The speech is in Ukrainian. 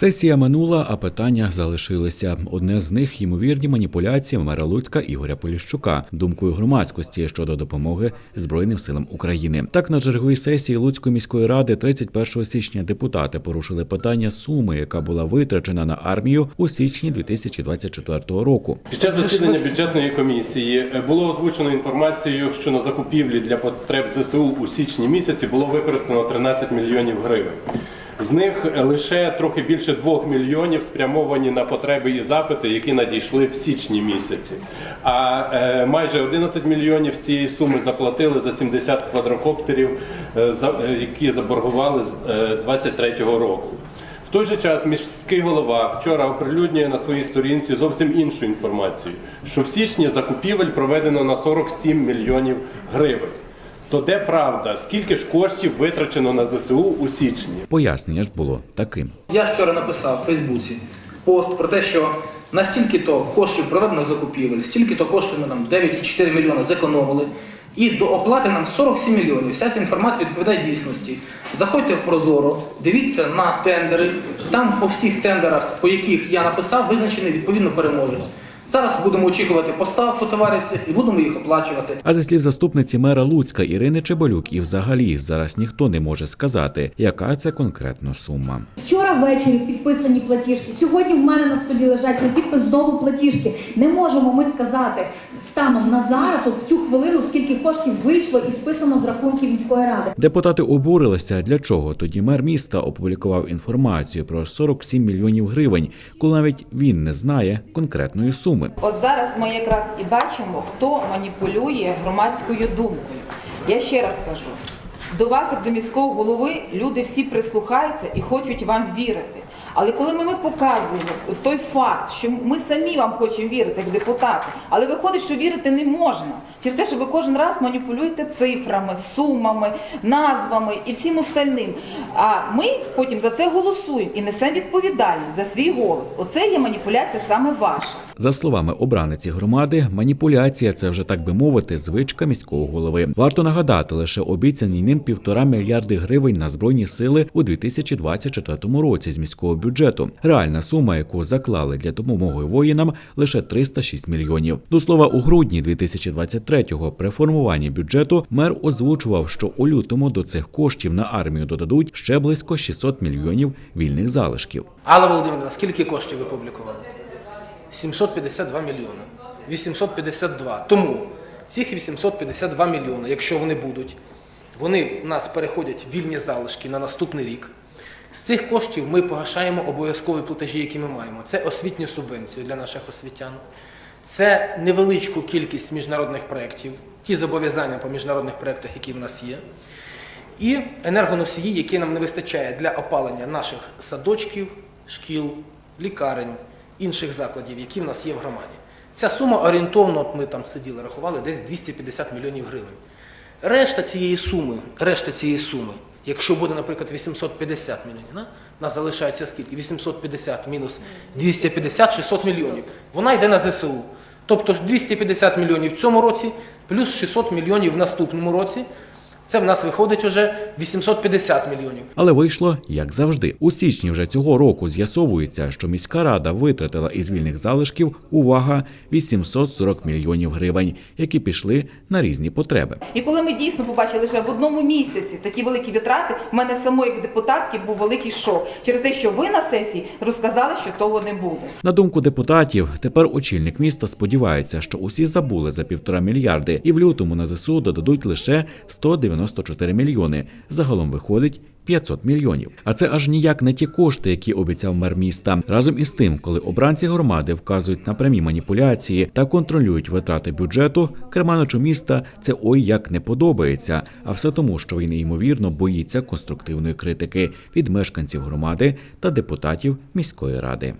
Сесія минула, а питання залишилися. Одне з них ймовірні маніпуляції мера Луцька Ігоря Поліщука, думкою громадськості щодо допомоги Збройним силам України. Так на черговій сесії Луцької міської ради 31 січня депутати порушили питання суми, яка була витрачена на армію у січні 2024 року. Під час засідання бюджетної комісії е, було озвучено інформацію, що на закупівлі для потреб ЗСУ у січні місяці було використано 13 мільйонів гривень. З них лише трохи більше 2 мільйонів спрямовані на потреби і запити, які надійшли в січні місяці. А е, майже 11 мільйонів з цієї суми заплатили за 70 квадрокоптерів, е, за- е, які заборгували з 2023 року. В той же час міський голова вчора оприлюднює на своїй сторінці зовсім іншу інформацію, що в січні закупівель проведено на 47 мільйонів гривень. То де правда, скільки ж коштів витрачено на ЗСУ у січні? Пояснення ж було таким. Я вчора написав в Фейсбуці пост про те, що на стільки-то коштів проведено закупівель, стільки-то коштів ми нам 9,4 мільйони зекономили, і до оплати нам 47 мільйонів. Вся ця інформація відповідає дійсності. Заходьте в Прозоро, дивіться на тендери. Там по всіх тендерах, по яких я написав, визначений відповідно переможець. Зараз будемо очікувати поставку товарів цих і будемо їх оплачувати. А зі слів заступниці мера Луцька Ірини Чеболюк, і взагалі зараз ніхто не може сказати, яка це конкретно сума. Ввечері підписані платіжки. Сьогодні в мене на столі лежать на підпис знову платіжки. Не можемо ми сказати станом на зараз, от в цю хвилину, скільки коштів вийшло і списано з рахунків міської ради. Депутати обурилися, для чого тоді мер міста опублікував інформацію про 47 мільйонів гривень, коли навіть він не знає конкретної суми. От зараз ми якраз і бачимо, хто маніпулює громадською думкою. Я ще раз кажу: до вас, як до міського голови, люди всі прислухаються і хочуть вам вірити. Але коли ми, ми показуємо той факт, що ми самі вам хочемо вірити, як депутати, але виходить, що вірити не можна через те, що ви кожен раз маніпулюєте цифрами, сумами, назвами і всім остальним. А ми потім за це голосуємо і несемо відповідальність за свій голос. Оце є маніпуляція саме ваша. За словами обраниці громади, маніпуляція це вже так би мовити, звичка міського голови. Варто нагадати, лише обіцяні ним півтора мільярди гривень на збройні сили у 2024 році з міського бюджету. Реальна сума, яку заклали для допомоги воїнам, лише 306 мільйонів. До слова, у грудні 2023-го при формуванні бюджету мер озвучував, що у лютому до цих коштів на армію додадуть ще близько 600 мільйонів вільних залишків. Алла Володимирівна, скільки коштів ви публікували? 752 мільйони. 852. Тому цих 852 мільйони, якщо вони будуть, вони в нас переходять в вільні залишки на наступний рік. З цих коштів ми погашаємо обов'язкові платежі, які ми маємо. Це освітні субвенції для наших освітян, це невеличку кількість міжнародних проєктів, ті зобов'язання по міжнародних проєктах, які в нас є. І енергоносії, які нам не вистачає для опалення наших садочків, шкіл, лікарень, інших закладів, які в нас є в громаді. Ця сума орієнтовно, от ми там сиділи, рахували, десь 250 мільйонів гривень. Решта цієї суми, решта цієї суми, якщо буде, наприклад, 850 мільйонів, на, нас залишається скільки? 850 мінус 250 600 мільйонів. Вона йде на ЗСУ. Тобто 250 мільйонів в цьому році, плюс 600 мільйонів в наступному році. Це в нас виходить уже 850 мільйонів. Але вийшло як завжди. У січні вже цього року з'ясовується, що міська рада витратила із вільних залишків увага 840 мільйонів гривень, які пішли на різні потреби. І коли ми дійсно побачили лише в одному місяці такі великі витрати, в мене самої як депутатки був великий шок через те, що ви на сесії розказали, що того не буде. На думку депутатів, тепер очільник міста сподівається, що усі забули за півтора мільярди, і в лютому на ЗСУ додадуть лише 194 мільйони. Загалом виходить. 500 мільйонів. А це аж ніяк не ті кошти, які обіцяв мер міста. Разом із тим, коли обранці громади вказують на прямі маніпуляції та контролюють витрати бюджету, керманичу міста це ой як не подобається. А все тому, що він неймовірно боїться конструктивної критики від мешканців громади та депутатів міської ради.